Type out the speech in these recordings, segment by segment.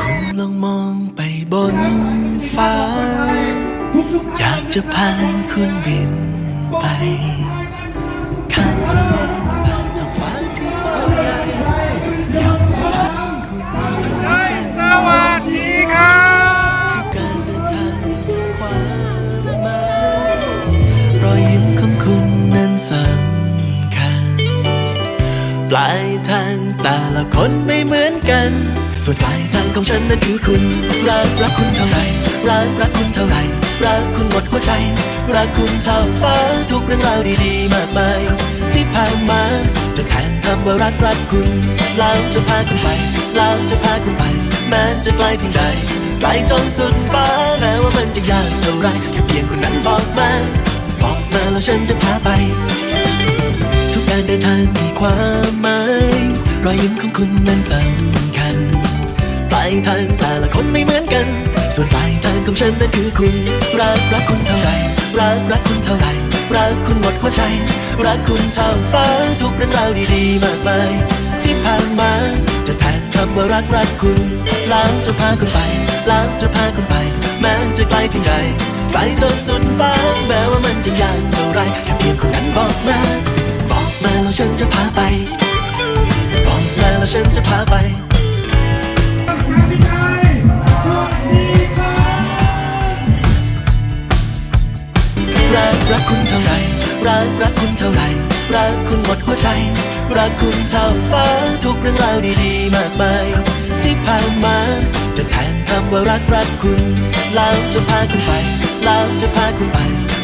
คุณลองมองไปบนฟ้า อยากจะพาคุณบินไป ข้ามทะเล ปลายทางแต่ละคนไม่เหมือนกัน ส่วนปลายทางของฉันนั้นคือคุณ รักรักคุณเท่าไหรรักรักคุณเท่าไหรรักคุณหมดหัวใจ รักคุณเท่าฟ้าทุกเรื่องราวดีๆ มากมาย ที่ผ่านมา จะแทนคำว่ารักรักคุณแล้วจะพาคุณไปแล้วจะพาคุณไป แม้จะไกลเพียงใดไกลจนสุดฟ้าแม้ว่ามันจะยากเท่าไรแค่เพียงคนนั้นบอกมาบอกมาแล้วฉันจะพาไป ทุกการเดินทางมีความ อยยิ้มของคุณนั้นสำคัญ ปลายทางแต่ละคนไม่เหมือนกัน ส่วนปลายทางของฉันนั้นคือคุณ รักรักคุณเท่าไหรรักรักคุณเท่าไหรรักคุณหมดหัวใจ รักคุณเท่าฟ้าทุกเรื่องราวดีๆมากมายที่ผ่านมา จะแทนคำว่ารักรักคุณล้วจะพาคุณไปล้วจะพาคุณไป แม้จะไกลเพียงใดไกลจนสุดฟ้าแม้ว่ามันจะยากเท่าไรแค่เพียงคนนั้นบอกมา บอกมาแล้วฉันจะพาไป แล้วฉันจะพาไปรักรักคุณเท่าไหรรักรักคุณเท่าไหรรักคุณหมดหัวใจ รักคุณเท่าฟ้าทุกเรื่องราวดีๆ มากมาย ที่ผ่านมา จะแทนคำว่ารักรักคุณแล้วจะพาคุณไปแล้วจะพาคุณไป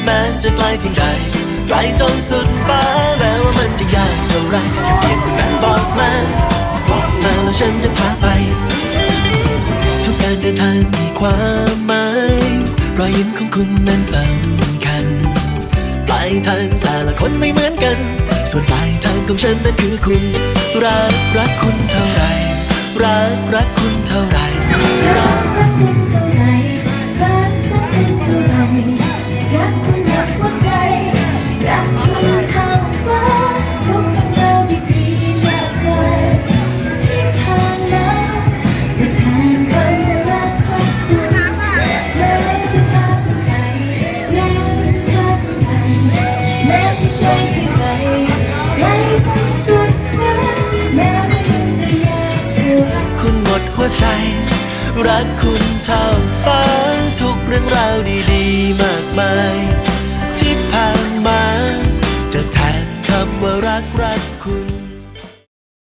แม้จะไกลเพียงใดไกลจนสุดฟ้าแม้ว่ามันจะยากเท่าไรแค่เพียงคนนั้นบอกมา ทานทางมีความหมาย รอยยิ้มของคุณนั้นสำคัญ ปลายทางแต่ละคนไม่เหมือนกัน ส่วนปลายทางของฉันนั้นคือคุณ รักรักคุณเท่าไหรรักรักคุณเท่าไหรรักรักคุณ คุณหมดหัวใจ รักคุณเท่าฟ้าทุกเรื่องราวดีๆ มากมาย ที่ผ่านมา จะแทนคำว่ารักรัก